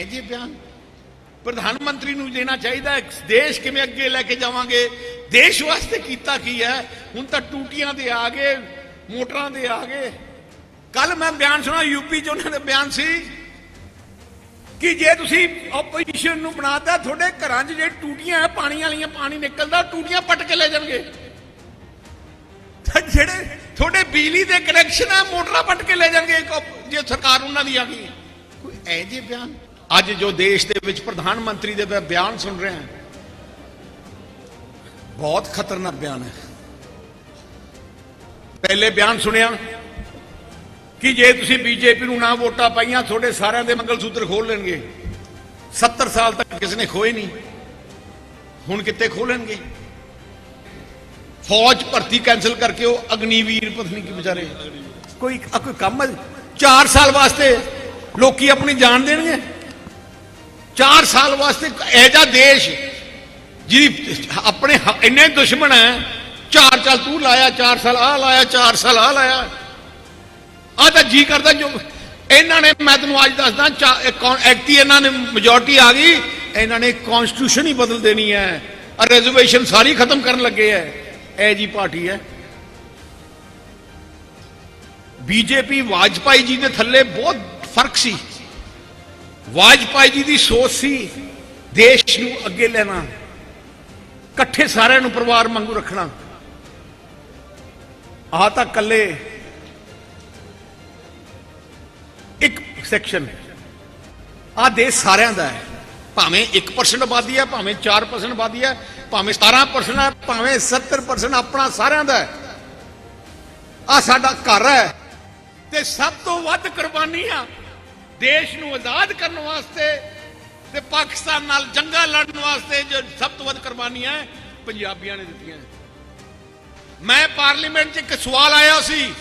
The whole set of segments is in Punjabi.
ਐ ਜੇ ਬਿਆਨ ਪ੍ਰਧਾਨ ਮੰਤਰੀ ਨੂੰ ਦੇਣਾ ਚਾਹੀਦਾ ਹੈ, ਦੇਸ਼ ਕਿਵੇਂ ਅੱਗੇ ਲੈ ਕੇ ਜਾਵਾਂਗੇ? ਦੇਸ਼ ਵਾਸਤੇ ਕੀਤਾ ਕੀ ਹੈ? ਹੁਣ ਤਾਂ ਟੂਟੀਆਂ ਦੇ ਆ ਗਏ ਮੋਟਰਾਂ ਦੇ ਆ ਗਏ। ਕੱਲ ਮੈਂ ਬਿਆਨ ਸੁਣਾ ਯੂਪੀ 'ਚ ਉਹਨਾਂ ਦਾ ਬਿਆਨ ਸੀ ਕਿ ਜੇ ਤੁਸੀਂ ਆਪੋਜੀਸ਼ਨ ਨੂੰ ਬਣਾਤਾ ਤੁਹਾਡੇ ਘਰਾਂ 'ਚ ਜੇ ਟੂਟੀਆਂ ਹੈ ਪਾਣੀ ਵਾਲੀਆਂ ਪਾਣੀ ਨਿਕਲਦਾ ਟੂਟੀਆਂ ਪੱਟ ਕੇ ਲੈ ਜਾਣਗੇ। ਜਿਹੜੇ ਤੁਹਾਡੇ ਬਿਜਲੀ ਦੇ ਕਨੈਕਸ਼ਨ ਹੈ ਮੋਟਰਾਂ ਪੱਟ ਕੇ ਲੈ ਜਾਣਗੇ ਜੇ ਸਰਕਾਰ ਉਹਨਾਂ ਦੀ ਆ ਗਈ। ਹੈ। ਕੋਈ ਐ ਜੇ ਬਿਆਨ ਅੱਜ ਜੋ ਦੇਸ਼ ਦੇ ਵਿੱਚ ਪ੍ਰਧਾਨ ਮੰਤਰੀ ਦੇ ਬਿਆਨ ਸੁਣ ਰਿਹਾ ਹਾਂ, ਬਹੁਤ ਖਤਰਨਾਕ ਬਿਆਨ ਹੈ। ਪਹਿਲੇ ਬਿਆਨ ਸੁਣਿਆ, ਕਿ ਜੇ ਤੁਸੀਂ ਬੀਜੇਪੀ ਨੂੰ ਨਾ ਵੋਟਾਂ ਪਾਈਆਂ, ਤੁਹਾਡੇ ਸਾਰਿਆਂ ਦੇ ਮੰਗਲ ਸੂਤਰ ਖੋਲ ਲੈਣਗੇ। 70 ਸਾਲ ਤੱਕ ਕਿਸੇ ਨੇ ਖੋਏ ਨਹੀਂ, ਹੁਣ ਕਿੱਥੇ ਖੋਲਣਗੇ ਫੌਜ ਭਰਤੀ ਕੈਨਸਲ ਕਰਕੇ ਉਹ ਅਗਨੀਵੀਰ ਪਤਨੀ ਕੀ ਵਿਚਾਰੇ। ਕੋਈ ਕੋਈ ਕੰਮ 4 ਸਾਲ ਵਾਸਤੇ ਲੋਕੀ ਆਪਣੀ ਜਾਨ ਦੇਣਗੇ? 4 ਸਾਲ ਵਾਸਤੇ ਐਜਾ ਦੇਸ਼ ਜਿਹਦੀ ਆਪਣੇ ਇੰਨੇ ਦੁਸ਼ਮਣ ਹੈ। ਚਾਰ ਸਾਲ ਤੂੰ ਲਾਇਆ 4 ਸਾਲ ਆ ਲਾਇਆ 4 ਸਾਲ ਆ ਲਾਇਆ। ਆ ਤਾਂ ਜੀ ਕਰਦਾ ਜੋ ਇਹਨਾਂ ਨੇ ਮੈਂ ਤੈਨੂੰ ਅੱਜ ਦੱਸਦਾ, ਚਾ- ਐਕਟੀ ਇਹਨਾਂ ਨੇ ਮੈਜੋਰਟੀ ਆ ਗਈ? ਇਹਨਾਂ ਨੇ ਕਨਸਟੀਟਿਊਸ਼ਨ ਹੀ ਬਦਲ ਦੇਣੀ ਹੈ। ਆ ਰਿਜ਼ਰਵੇਸ਼ਨ ਸਾਰੀ ਖਤਮ ਕਰਨ ਲੱਗੇ ਹੈ। ਇਹ ਜੀ ਪਾਰਟੀ ਹੈ। ਬੀਜੇਪੀ, ਵਾਜਪਾਈ ਜੀ ਦੇ ਥੱਲੇ ਬਹੁਤ ਫ਼ਰਕ ਸੀ। ਵਾਜਪਾਈ ਜੀ ਦੀ ਸੋਚ ਸੀ, ਦੇਸ਼ ਨੂੰ ਅੱਗੇ ਲੈਣਾ, ਇਕੱਠੇ ਸਾਰਿਆਂ ਨੂੰ ਪਰਿਵਾਰ ਵਾਂਗੂ ਰੱਖਣਾ। ਆਹ ਤਾਂ ਕੱਲੇ ਇੱਕ ਸੈਕਸ਼ਨ ਆ ਦੇਸ਼ ਸਾਰਿਆਂ ਦਾ ਹੈ। ਭਾਵੇਂ 1% ਆਬਾਦੀ ਹੈ, ਭਾਵੇਂ 4% ਆਬਾਦੀ ਹੈ, ਭਾਵੇਂ 17% ਹੈ, ਭਾਵੇਂ 70% ਆਪਣਾ ਸਾਰਿਆਂ ਦਾ ਹੈ। ਆ ਸਾਡਾ ਘਰ ਹੈ ਤੇ ਸਭ ਤੋਂ ਵੱਧ ਕੁਰਬਾਨੀ ਆ ਦੇਸ਼ ਨੂੰ ਆਜ਼ਾਦ ਕਰਨ ਵਾਸਤੇ ਤੇ ਪਾਕਿਸਤਾਨ ਨਾਲ ਜੰਗਾਂ ਲੜਨ ਵਾਸਤੇ ਜੋ ਸਭ ਤੋਂ ਵੱਧ ਕੁਰਬਾਨੀਆਂ ਪੰਜਾਬੀਆਂ ਨੇ ਦਿੱਤੀਆਂ ਮੈਂ ਪਾਰਲੀਮੈਂਟ 'ਚ ਇੱਕ ਸਵਾਲ ਆਇਆ ਸੀ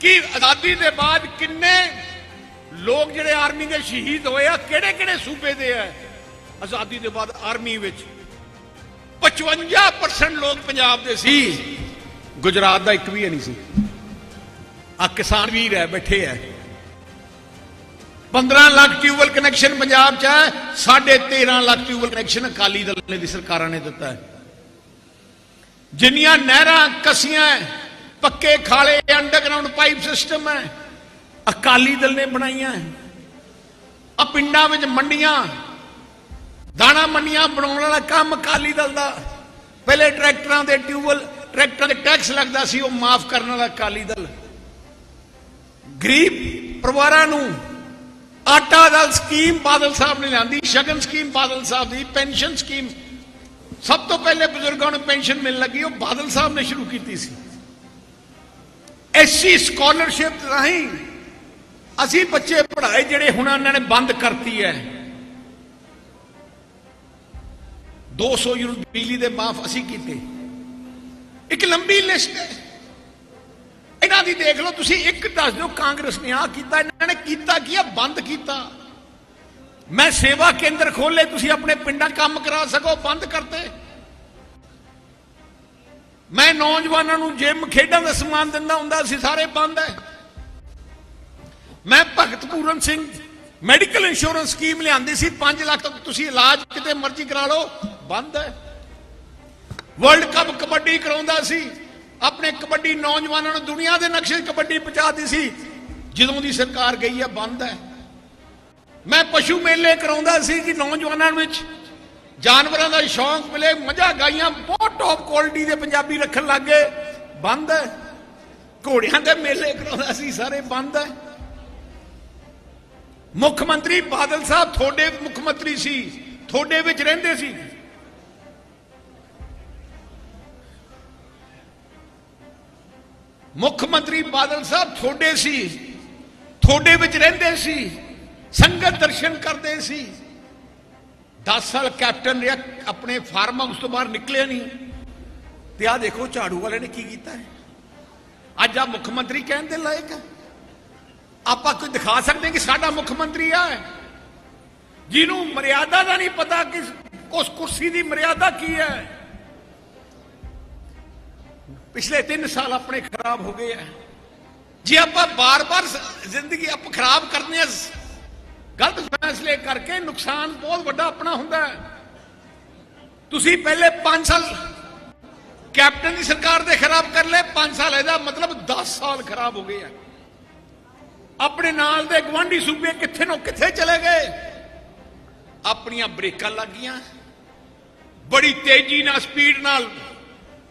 ਕਿ ਆਜ਼ਾਦੀ ਦੇ ਬਾਅਦ ਕਿੰਨੇ ਲੋਕ ਜਿਹੜੇ ਆਰਮੀ ਦੇ ਸ਼ਹੀਦ ਹੋਏ ਆ ਕਿਹੜੇ ਕਿਹੜੇ ਸੂਬੇ ਦੇ ਆ? ਆਜ਼ਾਦੀ ਦੇ ਬਾਅਦ ਆਰਮੀ ਵਿੱਚ 55% ਲੋਕ ਪੰਜਾਬ ਦੇ ਸੀ। ਗੁਜਰਾਤ ਦਾ ਇੱਕ ਵੀ ਨਹੀਂ ਸੀ। ਆ ਕਿਸਾਨ ਵੀਰ ਹੈ, ਬੈਠੇ ਹੈ। 15 ਲੱਖ ਟਿਊਬਲ ਕਨੈਕਸ਼ਨ ਪੰਜਾਬ 'ਚ ਹੈ 13.5 ਲੱਖ ਟਿਊਬਲ ਕਨੈਕਸ਼ਨ ਅਕਾਲੀ ਦਲ ਨੇ ਦੀ ਸਰਕਾਰਾਂ ਨੇ ਦਿੱਤਾ ਹੈ। ਜਿੰਨੀਆਂ ਨਹਿਰਾਂ ਕਸੀਆਂ ਪੱਕੇ ਖਾਲੇ ਅੰਡਰਗਰਾਉਂਡ ਪਾਈਪ ਸਿਸਟਮ ਹੈ, ਅਕਾਲੀ ਦਲ ਨੇ ਬਣਾਈਆਂ ਆ ਪਿੰਡਾਂ ਵਿੱਚ ਮੰਡੀਆਂ, ਦਾਣਾ ਮੰਡੀਆਂ ਬਣਾਉਣ ਵਾਲਾ ਕੰਮ ਅਕਾਲੀ ਦਲ ਦਾ। ਪਹਿਲੇ ਟਰੈਕਟਰਾਂ ਦੇ ਟਿਊਬਲ ਟਰੈਕਟਰਾਂ ਦੇ ਟੈਕਸ ਲੱਗਦਾ ਸੀ, ਉਹ ਮਾਫ ਕਰਨ ਵਾਲਾ ਅਕਾਲੀ ਦਲ। ਗਰੀਬ ਪਰਿਵਾਰਾਂ ਨੂੰ ਆਟਾ ਦਲ ਸਕੀਮ ਬਾਦਲ ਸਾਹਿਬ ਨੇ ਲਿਆਂਦੀ, ਸ਼ਗਨ ਸਕੀਮ ਬਾਦਲ ਸਾਹਿਬ ਦੀ, ਪੈਨਸ਼ਨ ਸਕੀਮ। ਸਭ ਤੋਂ ਪਹਿਲੇ ਬਜ਼ੁਰਗਾਂ ਨੂੰ ਪੈਨਸ਼ਨ ਮਿਲਣ ਲੱਗੀ, ਉਹ ਬਾਦਲ ਸਾਹਿਬ ਨੇ ਸ਼ੁਰੂ ਕੀਤੀ ਸੀ। ਐਸੀ ਸਕਾਲਰਸ਼ਿਪ ਰਾਹੀਂ ਅਸੀਂ ਬੱਚੇ ਪੜ੍ਹਾਏ ਜਿਹੜੇ ਹੁਣ ਉਹਨਾਂ ਨੇ ਬੰਦ ਕਰਤੀ ਹੈ। 200 ਯੂਨਿਟ ਬਿਜਲੀ ਦੇ ਮਾਫ ਅਸੀਂ ਕੀਤੇ। ਇੱਕ ਲੰਬੀ ਲਿਸਟ ਹੈ। ਇਹਨਾਂ ਦੀ ਦੇਖ ਲਓ, ਤੁਸੀਂ ਇੱਕ ਦੱਸ ਦਿਓ, ਕਾਂਗਰਸ ਨੇ ਆ ਕੀਤਾ, ਇਹਨਾਂ ਨੇ ਕੀਤਾ ਕੀ ਆ? ਬੰਦ ਕੀਤਾ। ਮੈਂ ਸੇਵਾ ਕੇਂਦਰ ਖੋਲੇ ਤੁਸੀਂ ਆਪਣੇ ਪਿੰਡਾਂ 'ਚ ਕੰਮ ਕਰਾ ਸਕੋ, ਬੰਦ ਕਰਤੇ। ਮੈਂ ਨੌਜਵਾਨਾਂ ਨੂੰ ਜਿਮ ਖੇਡਾਂ ਦਾ ਸਮਾਨ ਦਿੰਦਾ ਹੁੰਦਾ ਸੀ, ਸਾਰੇ ਬੰਦ ਹੈ ਮੈਂ Bhagat Puran Singh medical insurance scheme ਲਿਆਂਦੀ ਸੀ 5 ਲੱਖ ਤੱਕ ਤੁਸੀਂ ਇਲਾਜ ਕਿਤੇ ਮਰਜ਼ੀ ਕਰਾ ਲਓ, ਬੰਦ ਹੈ ਵਰਲਡ ਕੱਪ ਕਬੱਡੀ ਕਰਾਉਂਦਾ ਸੀ। ਆਪਣੇ ਕਬੱਡੀ ਨੌਜਵਾਨਾਂ ਨੂੰ ਦੁਨੀਆ ਦੇ ਨਕਸ਼ੇ ਕਬੱਡੀ ਪਹੁੰਚਾਤੀ ਸੀ। ਜਦੋਂ ਦੀ ਸਰਕਾਰ ਗਈ ਹੈ, ਬੰਦ ਹੈ। ਮੈਂ ਪਸ਼ੂ ਮੇਲੇ ਕਰਾਉਂਦਾ ਸੀ ਕਿ ਨੌਜਵਾਨਾਂ ਵਿੱਚ ਜਾਨਵਰਾਂ ਦਾ ਸ਼ੌਂਕ ਮਿਲੇ ਮਜ਼ਾ ਗਾਈਆਂ, ਬਹੁਤ ਟੌਪ ਕੁਆਲਿਟੀ ਦੇ ਪੰਜਾਬੀ ਰੱਖਣ ਲੱਗ ਗਏ। ਬੰਦ ਹੈ। ਘੋੜਿਆਂ ਦੇ ਮੇਲੇ ਕਰਾਉਂਦਾ ਸੀ, ਸਾਰੇ ਬੰਦ ਹੈ। ਮੁੱਖ ਮੰਤਰੀ ਬਾਦਲ ਸਾਹਿਬ, ਤੁਹਾਡੇ ਮੁੱਖ ਮੰਤਰੀ ਸੀ, ਤੁਹਾਡੇ ਵਿੱਚ ਰਹਿੰਦੇ ਸੀ। ਮੁੱਖ ਮੰਤਰੀ ਬਾਦਲ ਸਾਹਿਬ ਤੁਹਾਡੇ ਸੀ, ਤੁਹਾਡੇ ਵਿੱਚ ਰਹਿੰਦੇ ਸੀ, ਸੰਗਤ ਦਰਸ਼ਨ ਕਰਦੇ ਸੀ। 10 ਸਾਲ ਕੈਪਟਨ ਰਿਹਾ, ਆਪਣੇ ਫਾਰਮ ਹਾਊਸ ਤੋਂ ਬਾਹਰ ਨਿਕਲਿਆ ਨਹੀਂ। ਤੇ ਆਹ ਦੇਖੋ, ਝਾੜੂ ਵਾਲੇ ਨੇ ਕੀ ਕੀਤਾ ਹੈ? ਅੱਜ ਆ ਮੁੱਖ ਮੰਤਰੀ ਕਹਿਣ ਦੇ ਲਾਇਕ ਹੈ। ਆਪਾਂ ਕੋਈ ਦਿਖਾ ਸਕਦੇ ਕਿ ਸਾਡਾ ਮੁੱਖ ਮੰਤਰੀ ਆ? ਹੈ ਜਿਹਨੂੰ ਮਰਿਆਦਾ ਦਾ ਨਹੀਂ ਪਤਾ ਕਿ ਉਸ ਕੁਰਸੀ ਦੀ ਮਰਿਆਦਾ ਕੀ ਹੈ? ਪਿਛਲੇ 3 ਸਾਲ ਆਪਣੇ ਖਰਾਬ ਹੋ ਗਏ ਆ। ਜੇ ਆਪਾਂ ਬਾਰ-ਬਾਰ ਜ਼ਿੰਦਗੀ ਆਪ ਖਰਾਬ ਕਰਨੇ ਆ ਗਲਤ ਫੈਸਲੇ ਕਰਕੇ ਨੁਕਸਾਨ ਬਹੁਤ ਵੱਡਾ ਆਪਣਾ ਹੁੰਦਾ ਹੈ। ਤੁਸੀਂ ਪਹਿਲੇ 5 ਸਾਲ ਕੈਪਟਨ ਦੀ ਸਰਕਾਰ ਦੇ ਖਰਾਬ ਕਰ ਲਏ 5 ਸਾਲ ਇਹਦਾ ਮਤਲਬ 10 ਸਾਲ ਖਰਾਬ ਹੋ ਗਏ ਆ। ਆਪਣੇ ਨਾਲ ਦੇ ਗਵਾਂਢੀ ਸੂਬੇ ਕਿੱਥੇ ਨੂੰ ਕਿੱਥੇ ਚਲੇ ਗਏ। ਆਪਣੀਆਂ ਬ੍ਰੇਕਾਂ ਗਈਆਂ। ਬੜੀ ਤੇਜ਼ੀ ਨਾਲ, ਸਪੀਡ ਨਾਲ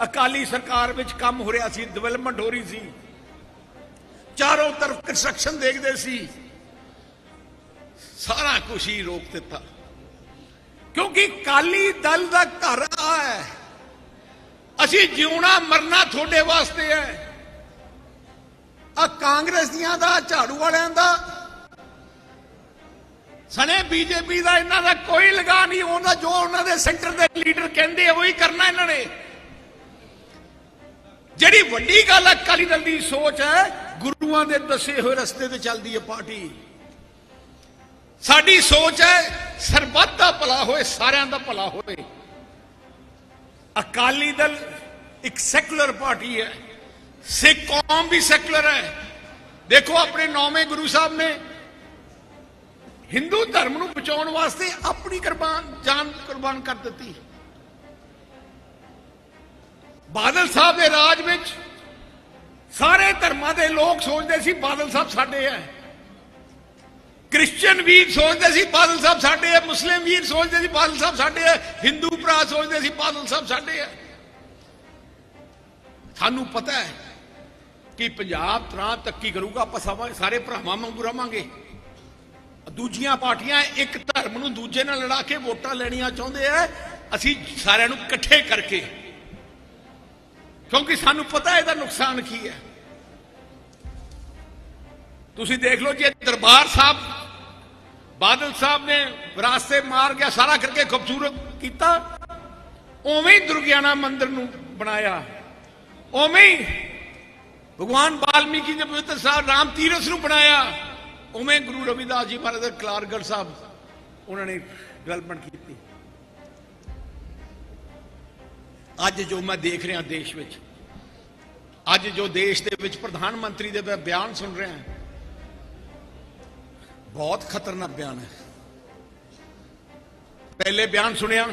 ਅਕਾਲੀ ਸਰਕਾਰ ਵਿੱਚ ਕੰਮ ਹੋ ਰਿਹਾ ਸੀ ਡਿਵੈਲਪਮੈਂਟ ਹੋ ਰਹੀ ਸੀ। ਚਾਰੋਂ ਤਰਫ ਕੰਸਟਰਕਸ਼ਨ ਦੇਖਦੇ ਸੀ। ਸਾਰਾ ਕੁਝ ਹੀ ਰੋਕ ਦਿੱਤਾ। ਕਿਉਂਕਿ ਕਾਲੀ ਦਲ ਦਾ ਘਰ ਆ ਹੈ। ਅਸੀਂ ਜਿਉਣਾ, ਮਰਨਾ ਤੁਹਾਡੇ ਵਾਸਤੇ ਹੈ। ਆ ਕਾਂਗਰਸ ਦੀਆਂ ਦਾ, ਝਾੜੂ ਵਾਲਿਆਂ ਦਾ। ਸਣੇ ਬੀਜੇਪੀ ਦਾ ਇਹਨਾਂ ਦਾ ਕੋਈ ਲਗਾ ਨਹੀਂ, ਉਹਨਾਂ ਜੋ ਉਹਨਾਂ ਦੇ ਸੈਂਟਰ ਦੇ ਲੀਡਰ ਕਹਿੰਦੇ ਉਹੀ ਕਰਨਾ ਇਹਨਾਂ ਨੇ। ਜਿਹੜੀ ਵੱਡੀ ਗੱਲ ਹੈ ਅਕਾਲੀ ਦਲ ਦੀ ਸੋਚ ਹੈ, ਗੁਰੂਆਂ ਦੇ ਦੱਸੇ ਹੋਏ ਰਸਤੇ ਤੇ ਚੱਲਦੀ ਹੈ ਪਾਰਟੀ। ਸਾਡੀ ਸੋਚ ਹੈ, ਸਰਬੱਤ ਦਾ ਭਲਾ ਹੋਏ, ਸਾਰਿਆਂ ਦਾ ਭਲਾ ਹੋਏ। ਅਕਾਲੀ ਦਲ ਇੱਕ ਸੈਕੂਲਰ ਪਾਰਟੀ ਹੈ। ਸਿੱਖ ਕੌਮ ਵੀ ਸੈਕੂਲਰ ਹੈ। ਦੇਖੋ ਆਪਣੇ ਨੌਵੇਂ ਗੁਰੂ ਸਾਹਿਬ ਨੇ ਹਿੰਦੂ ਧਰਮ ਨੂੰ ਬਚਾਉਣ ਵਾਸਤੇ ਆਪਣੀ ਕੁਰਬਾਨ ਜਾਨ ਕੁਰਬਾਨ ਕਰ ਦਿੱਤੀ। ਬਾਦਲ ਸਾਹਿਬ ਦੇ ਰਾਜ ਵਿੱਚ ਸਾਰੇ ਧਰਮਾਂ ਦੇ ਲੋਕ ਸੋਚਦੇ ਸੀ ਬਾਦਲ ਸਾਹਿਬ ਸਾਡੇ ਹੈ ਕ੍ਰਿਸਚੀਅਨ ਵੀਰ ਸੋਚਦੇ ਸੀ ਬਾਦਲ ਸਾਹਿਬ ਸਾਡੇ ਹੈ ਮੁਸਲਿਮ ਵੀਰ ਸੋਚਦੇ ਸੀ ਬਾਦਲ ਸਾਹਿਬ ਸਾਡੇ ਹੈ ਹਿੰਦੂ ਭਰਾ ਸੋਚਦੇ ਸੀ ਬਾਦਲ ਸਾਹਿਬ ਸਾਡੇ ਹੈ ਸਾਨੂੰ ਪਤਾ ਹੈ ਕਿ ਪੰਜਾਬ ਤਰਾਂ ਤੱਕੀ ਕਰੂਗਾ, ਆਪਾਂ ਸਭ ਸਾਰੇ ਭਰਾਵਾਂ ਵਾਂਗੂ ਰਵਾਂਗੇ। ਦੂਜੀਆਂ ਪਾਰਟੀਆਂ ਇੱਕ ਧਰਮ ਨੂੰ ਦੂਜੇ ਨਾਲ ਲੜਾ ਕੇ ਵੋਟਾਂ ਲੈਣੀਆਂ ਚਾਹੁੰਦੇ ਆ ਅਸੀਂ ਸਾਰਿਆਂ ਨੂੰ ਇਕੱਠੇ ਕਰਕੇ। ਕਿਉਂਕਿ ਸਾਨੂੰ ਪਤਾ ਇਹਦਾ ਨੁਕਸਾਨ ਕੀ ਹੈ ਤੁਸੀਂ ਦੇਖ ਲਓ ਜੇ ਦਰਬਾਰ ਸਾਹਿਬ ਬਾਦਲ ਸਾਹਿਬ ਨੇ ਵਿਰਾਸਤੇ ਮਾਰ ਗਿਆ ਸਾਰਾ ਕਰਕੇ ਖੂਬਸੂਰਤ ਕੀਤਾ ਉਵੇਂ ਹੀ ਦੁਰਗਿਆਨਾ ਮੰਦਿਰ ਨੂੰ ਬਣਾਇਆ ਉਵੇਂ ਹੀ ਭਗਵਾਨ ਵਾਲਮੀਕੀ ਨੇ ਪਵਿੱਤਰ ਸਾਹਿਬ ਰਾਮ ਤੀਰਥ ਨੂੰ ਬਣਾਇਆ ਉਵੇਂ ਗੁਰੂ ਰਵਿਦਾਸ ਜੀ ਮਹਾਰਾਜ ਦੇ ਕਲਾਰਗੜ ਸਾਹਿਬ ਉਹਨਾਂ ਨੇ ਡਿਵੈਲਪਮੈਂਟ ਕੀਤੀ ਅੱਜ ਜੋ ਮੈਂ ਦੇਖ ਰਿਹਾ ਦੇਸ਼ ਵਿੱਚ, ਅੱਜ ਜੋ ਦੇਸ਼ ਦੇ ਵਿੱਚ ਪ੍ਰਧਾਨ ਮੰਤਰੀ ਦੇ ਮੈਂ ਬਿਆਨ ਸੁਣ ਰਿਹਾ ਬਹੁਤ ਖਤਰਨਾਕ ਬਿਆਨ ਹੈ। ਪਹਿਲੇ ਬਿਆਨ ਸੁਣਿਆ,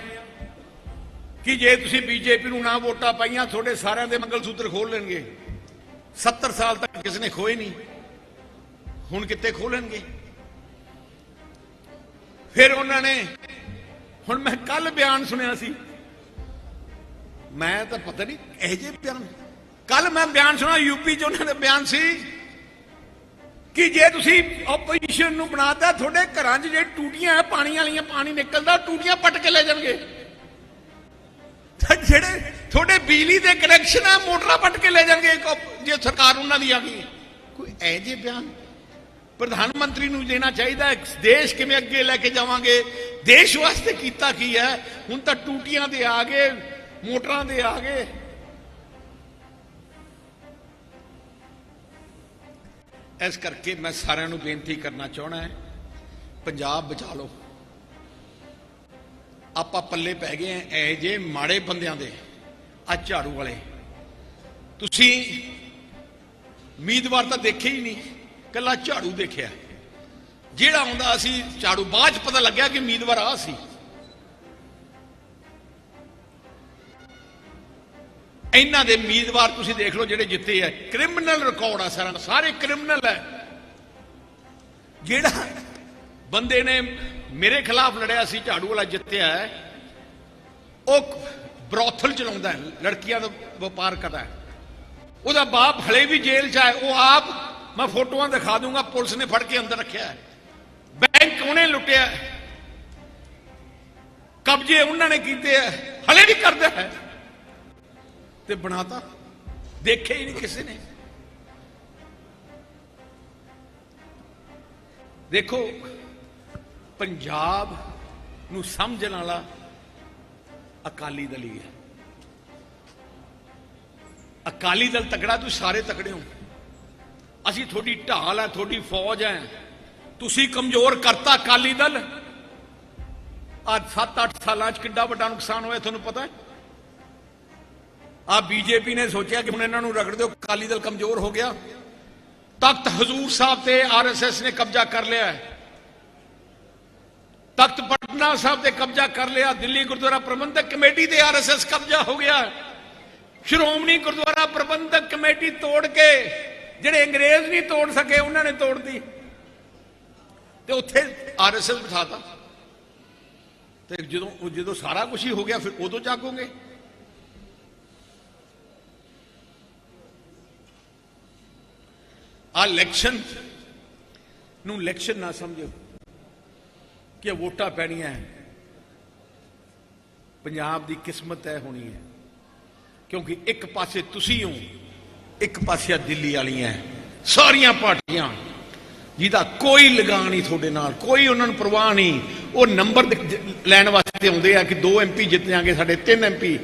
ਕਿ ਜੇ ਤੁਸੀਂ ਬੀਜੇਪੀ ਨੂੰ ਨਾ ਵੋਟਾਂ ਪਾਈਆਂ, ਤੁਹਾਡੇ ਸਾਰਿਆਂ ਦੇ ਮੰਗਲ ਸੂਤਰ ਖੋਲ ਲੈਣਗੇ। 70 ਸਾਲ ਤੱਕ ਕਿਸ ਨੇ ਖੋਏ ਨਹੀਂ, ਹੁਣ ਕਿੱਥੇ ਖੋਲਣਗੇ ਫਿਰ ਉਹਨਾਂ ਨੇ, ਹੁਣ ਮੈਂ ਕੱਲ ਬਿਆਨ ਸੁਣਿਆ ਸੀ ਮੈਂ ਤਾਂ ਪਤਾ ਨਹੀਂ ਇਹ ਜੇ ਬਿਆਨ ਕੱਲ ਮੈਂ ਬਿਆਨ ਸੁਣਾ ਯੂਪੀ ਚ ਉਹਨਾਂ ਦਾ ਬਿਆਨ ਸੀ ਕਿ ਜੇ ਤੁਸੀਂ ਆਪੋਜੀਸ਼ਨ ਨੂੰ ਬਣਾਤਾ, ਤੁਹਾਡੇ ਘਰਾਂ 'ਚ ਜੇ ਟੂਟੀਆਂ ਹੈ, ਪਾਣੀ ਵਾਲੀਆਂ, ਪਾਣੀ ਨਿਕਲਦਾ, ਟੂਟੀਆਂ ਪੱਟ ਕੇ ਲੈ ਜਾਣਗੇ। ਜਿਹੜੇ ਤੁਹਾਡੇ ਬਿਜਲੀ ਦੇ ਕਨੈਕਸ਼ਨ ਹੈ, ਮੋਟਰਾਂ ਪੱਟ ਕੇ ਲੈ ਜਾਣਗੇ ਜੇ ਸਰਕਾਰ ਉਹਨਾਂ ਦੀ ਆ ਗਈ ਕੋਈ ਐ ਜੇ ਬਿਆਨ ਪ੍ਰਧਾਨ ਮੰਤਰੀ ਨੂੰ ਦੇਣਾ ਚਾਹੀਦਾ ਹੈ ਦੇਸ਼ ਕਿਵੇਂ ਅੱਗੇ ਲੈ ਕੇ ਜਾਵਾਂਗੇ? ਦੇਸ਼ ਵਾਸਤੇ ਕੀਤਾ ਕੀ ਹੈ? ਹੁਣ ਤਾਂ ਟੂਟੀਆਂ ਦੇ ਆ ਗਏ। ਮੋਟਰਾਂ ਦੇ ਆ ਗਏ। ਇਸ ਕਰਕੇ ਮੈਂ ਸਾਰਿਆਂ ਨੂੰ ਬੇਨਤੀ ਕਰਨਾ ਚਾਹਣਾ ਹੈ, ਪੰਜਾਬ ਬਚਾ ਲਓ। ਆਪਾਂ ਪੱਲੇ ਪੈ ਗਏ ਐ ਇਹ ਜੇ ਮਾੜੇ ਬੰਦਿਆਂ ਦੇ ਆ ਝਾੜੂ ਵਾਲੇ। ਤੁਸੀਂ ਉਮੀਦਵਾਰ ਤਾਂ ਦੇਖੇ ਹੀ ਨਹੀਂ ਕੱਲਾ ਝਾੜੂ ਦੇਖਿਆ। ਜਿਹੜਾ ਆਉਂਦਾ ਅਸੀਂ ਝਾੜੂ, ਬਾਅਦ ਚ ਪਤਾ ਲੱਗਿਆ ਕਿ ਉਮੀਦਵਾਰ ਆ ਸੀ। ਇਹਨਾਂ ਦੇ ਉਮੀਦਵਾਰ ਤੁਸੀਂ ਦੇਖ ਲਓ ਜਿਹੜੇ ਜਿੱਤੇ ਆ। ਕ੍ਰਿਮੀਨਲ ਰਿਕਾਰਡ ਆ ਸਾਰਾ ਸਾਰੇ ਕ੍ਰਿਮੀਨਲ ਹੈ ਜਿਹੜਾ ਬੰਦੇ ਨੇ ਮੇਰੇ ਖਿਲਾਫ ਲੜਿਆ ਸੀ, ਝਾੜੂ ਵਾਲਾ ਜਿੱਤਿਆ ਉਹ ਬਰੋਥਲ ਚਲਾਉਂਦਾ ਲੜਕੀਆਂ ਦਾ ਵਪਾਰ ਕਰਦਾ ਉਹਦਾ ਬਾਪ ਹਲੇ ਵੀ ਜੇਲ੍ਹ 'ਚ ਹੈ, ਉਹ ਆਪ ਮੈਂ ਫੋਟੋਆਂ ਦਿਖਾ ਦੂੰਗਾ, ਪੁਲਿਸ ਨੇ ਫੜ ਕੇ ਅੰਦਰ ਰੱਖਿਆ ਬੈਂਕ ਉਹਨੇ ਲੁੱਟਿਆ ਕਬਜ਼ੇ ਉਹਨਾਂ ਨੇ ਕੀਤੇ ਹੈ, ਹਲੇ ਵੀ ਕਰਦਾ ਹੈ। ਤੇ ਬਣਾਤਾ। ਦੇਖਿਆ ਹੀ ਨਹੀਂ ਕਿਸੇ ਨੇ। ਦੇਖੋ, ਪੰਜਾਬ ਨੂੰ ਸਮਝਣ ਵਾਲਾ ਅਕਾਲੀ ਦਲ ਹੀ ਹੈ। ਅਕਾਲੀ ਦਲ ਤਕੜਾ, ਤੁਸੀਂ ਸਾਰੇ ਤਕੜੇ ਹੋ। ਅਸੀਂ ਤੁਹਾਡੀ ਢਾਲ ਹੈ, ਤੁਹਾਡੀ ਫੌਜ ਹੈ। ਤੁਸੀਂ ਕਮਜ਼ੋਰ ਕਰਤਾ ਅਕਾਲੀ ਦਲ। ਅੱਜ 7-8 ਸਾਲਾਂ 'ਚ ਕਿੰਨਾ ਵੱਡਾ ਨੁਕਸਾਨ ਹੋਇਆ, ਤੁਹਾਨੂੰ ਪਤਾ ਹੈ? ਆ ਬੀਜੇਪੀ ਨੇ ਸੋਚਿਆ ਕਿ ਹੁਣ ਇਹਨਾਂ ਨੂੰ ਰਗੜ ਦਿਓ, ਅਕਾਲੀ ਦਲ ਕਮਜ਼ੋਰ ਹੋ ਗਿਆ। ਤਖਤ ਹਜ਼ੂਰ ਸਾਹਿਬ ਤੇ ਆਰਐਸਐਸ ਨੇ ਕਬਜ਼ਾ ਕਰ ਲਿਆ ਹੈ। ਤਖਤ ਪਟਨਾ ਸਾਹਿਬ ਤੇ ਕਬਜ਼ਾ ਕਰ ਲਿਆ, ਦਿੱਲੀ ਗੁਰਦੁਆਰਾ ਪ੍ਰਬੰਧਕ ਕਮੇਟੀ ਤੇ ਆਰਐਸਐਸ ਕਬਜ਼ਾ ਹੋ ਗਿਆ ਸ਼੍ਰੋਮਣੀ ਗੁਰਦੁਆਰਾ ਪ੍ਰਬੰਧਕ ਕਮੇਟੀ ਤੋੜ ਕੇ, ਜਿਹੜੇ ਅੰਗਰੇਜ਼ ਨਹੀਂ ਤੋੜ ਸਕੇ, ਉਹਨਾਂ ਨੇ ਤੋੜਦੀ ਤੇ ਉੱਥੇ ਆਰਐਸਐਸ ਬਿਠਾਤਾ। ਤੇ ਜਦੋਂ ਜਦੋਂ ਸਾਰਾ ਕੁਝ ਹੀ ਹੋ ਗਿਆ, ਫਿਰ ਉਦੋਂ ਜਾਗੋਗੇ? ਆ ਇਲੈਕਸ਼ਨ ਨੂੰ ਇਲੈਕਸ਼ਨ ਨਾ ਸਮਝੋ ਕਿ ਵੋਟਾਂ ਪੈਣੀਆਂ ਪੰਜਾਬ ਦੀ ਕਿਸਮਤ ਤੈਅ ਹੋਣੀ ਹੈ। ਕਿਉਂਕਿ ਇੱਕ ਪਾਸੇ ਤੁਸੀਂ ਹੋ, ਇੱਕ ਪਾਸੇ ਆ ਦਿੱਲੀ ਵਾਲੀਆਂ ਸਾਰੀਆਂ ਪਾਰਟੀਆਂ ਜਿਹਦਾ ਕੋਈ ਲਗਾਅ ਨਹੀਂ ਤੁਹਾਡੇ ਨਾਲ, ਕੋਈ ਉਹਨਾਂ ਨੂੰ ਪਰਵਾਹ ਨਹੀਂ। ਉਹ ਨੰਬਰ ਲੈਣ ਵਾਸਤੇ ਆਉਂਦੇ ਆ ਕਿ ਦੋ ਐਮਪੀ ਜਿੱਤ ਜਾਣਗੇ, ਸਾਡੇ ਤਿੰਨ ਐਮਪੀ